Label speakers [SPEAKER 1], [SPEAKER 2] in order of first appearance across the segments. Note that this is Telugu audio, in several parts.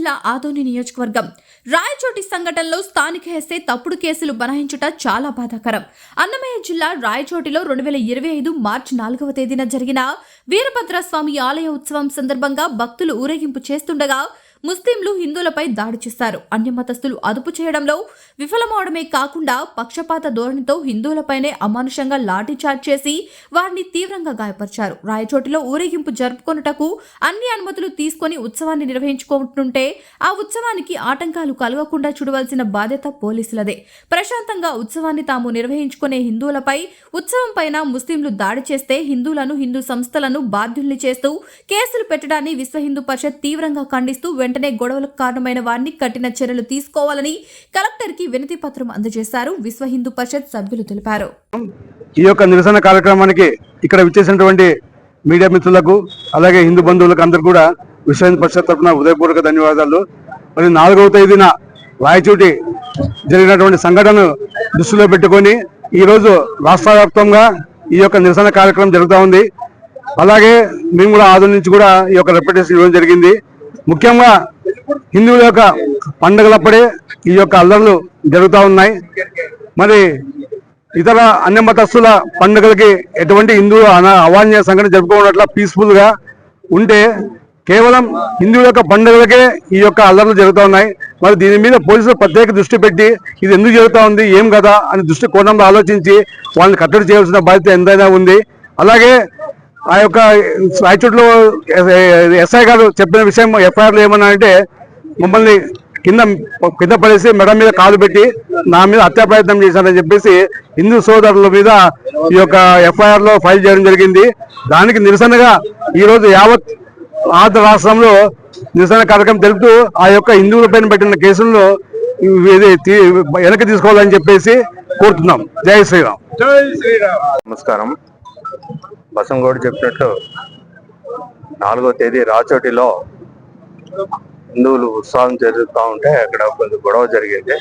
[SPEAKER 1] జిల్లా ఆదోని నియోజకవర్గం. రాయచోటి సంఘటనలో స్థానిక ఎస్ఐ తప్పుడు కేసులు బనాయించుట చాలా బాధాకరం. అన్నమయ్య జిల్లా రాయచోటిలో రెండు వేల ఇరవై ఐదు మార్చి నాలుగవ తేదీన జరిగిన వీరభద్రస్వామి ఆలయ ఉత్సవం సందర్భంగా భక్తులు ఊరేగింపు చేస్తుండగా ముస్లింలు హిందువులపై దాడి చేశారు అన్యమతస్థులు అదుపు చేయడంలో విఫలమవడమే కాకుండా పక్షపాత ధోరణితో హిందువులపైనే అమానుషంగా లాఠీచార్జ్ చేసి వారిని తీవ్రంగా గాయపరిచారు. రాయచోటిలో ఊరేగింపు జరుపుకొనుటకు అన్ని అనుమతులు తీసుకొని ఉత్సవాన్ని నిర్వహించుకుంటుంటే ఆ ఉత్సవానికి ఆటంకాలు కలగకుండా చూడవలసిన బాధ్యత పోలీసులదే. ప్రశాంతంగా ఉత్సవాన్ని తాము నిర్వహించుకునే హిందువులపై ఉత్సవం పైన ముస్లింలు దాడి చేస్తే హిందువులను హిందూ సంస్థలను బాధ్యుల్ని చేస్తూ కేసులు పెట్టడాన్ని విశ్వ హిందూ పరిషత్ తీవ్రంగా ఖండిస్తూ వెంటనే గొడవలకు కారణమైన వారిని కఠిన చర్యలు తీసుకోవాలని కలెక్టర్కి వినతి పత్రం అందజేశారు. విశ్వ హిందూ పరిషత్ సభ్యులు తెలిపారు.
[SPEAKER 2] ఈ యొక్క నిరసన కార్యక్రమానికి ఇక్కడ విచ్చేసినటువంటి మీడియా మిత్రులకు అలాగే హిందూ బంధువులకు అందరు కూడా విశ్వ హిందూ పరిషత్ తరఫున ఉదయపూర్వక ధన్యవాదాలు. మరి నాలుగవ తేదీన రాయచూటి జరిగినటువంటి సంఘటనను దృష్టిలో పెట్టుకొని ఈ రోజు రాష్ట్ర వ్యాప్తంగా ఈ యొక్క నిరసన కార్యక్రమం జరుగుతూ ఉంది. అలాగే మేము కూడా ఆదు నుంచి కూడా ఈ యొక్క రిప్రజెంటేషన్ ఇవ్వడం జరిగింది. ముఖ్యంగా హిందువుల యొక్క పండుగలప్పుడే ఈ యొక్క అల్లర్లు జరుగుతూ ఉన్నాయి. మరి ఇతర అన్య మతస్థుల పండుగలకి ఎటువంటి హిందువులు అన- సంఘటన జరుపుకోవట్ల పీస్ఫుల్గా ఉంటే కేవలం హిందువుల యొక్క పండుగలకే ఈ యొక్క అల్లర్లు జరుగుతూ ఉన్నాయి. మరి దీని మీద పోలీసులు ప్రత్యేక దృష్టి పెట్టి ఇది ఎందుకు జరుగుతూ ఉంది ఏం కదా అని దృష్టి కోణంలో ఆలోచించి వాళ్ళని కట్టడి చేయాల్సిన బాధ్యత ఎంతైనా ఉంది. అలాగే ఆ యొక్క రాయచోట్లో ఎస్ఐ గారు చెప్పిన విషయం ఎఫ్ఐఆర్లో ఏమన్నా అంటే మమ్మల్ని కింద కింద పడేసి మెడ మీద కాలు పెట్టి నా మీద హత్యా ప్రయత్నం చేశారని చెప్పేసి హిందూ సోదరుల మీద ఈ యొక్క ఎఫ్ఐఆర్లో ఫైల్ చేయడం జరిగింది. దానికి నిరసనగా ఈ రోజు యావత్ ఆంధ్ర రాష్ట్రంలో నిరసన కార్యక్రమం తెలుపుతూ ఆ యొక్క హిందువుల పైన పెట్టిన కేసులను ఇది తీ- వెనక్కి తీసుకోవాలని చెప్పేసి కోరుతున్నాం. జై శ్రీరామ్.
[SPEAKER 3] నమస్కారం. బసంగౌడ్ చెప్పినట్టు నాలుగో తేదీ రాచోటిలో హిందువులు ఉత్సవం జరుగుతూ ఉంటే అక్కడ కొంచెం గొడవ జరిగింది.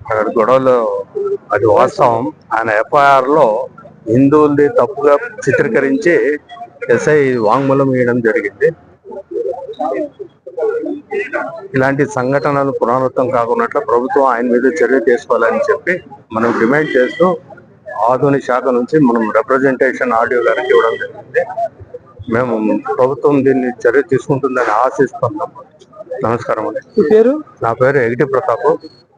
[SPEAKER 3] అక్కడ గొడవలో అది వాస్తవం. ఆయన ఎఫ్ఐఆర్లో హిందువులది తప్పుగా చిత్రీకరించి ఎస్ఐ వాంగ్మూలం ఇవ్వడం జరిగింది. ఇలాంటి సంఘటనలు పునరావృతం కాకున్నట్లు ప్రభుత్వం ఆయన మీద చర్య తీసుకోవాలని చెప్పి మనం డిమాండ్ చేస్తూ ఆధునిక శాఖ నుంచి మనం రిప్రజెంటేషన్ ఆడియో గారికి ఇవ్వడం జరిగింది. మేము ప్రభుత్వం దీన్ని చర్య తీసుకుంటుందని ఆశిస్తున్నాం. నమస్కారం అండి.
[SPEAKER 2] పేరు?
[SPEAKER 3] నా పేరు ఎగిటి ప్రతాప్.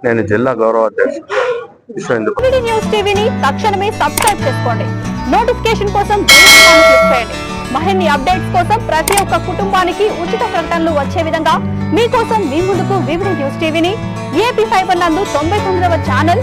[SPEAKER 3] నేను జిల్లా గౌరవ అధ్యక్షుడు.
[SPEAKER 4] న్యూస్ టీవీని తక్షణమే సబ్స్క్రైబ్ చేసుకోండి. నోటిఫికేషన్ కోసం బెల్ ఐకాన్ క్లిక్ చేయండి. మరిన్ని అప్డేట్స్ కోసం ప్రతి ఒక్క కుటుంబానికి ఉచిత ప్రకటనలు వచ్చే విధంగా మీకోసం మీ ముందుకు వివిధ న్యూస్ టీవీని ఏపీ ఫైబర్ నందు తొంభై తొమ్మిదవ ఛానల్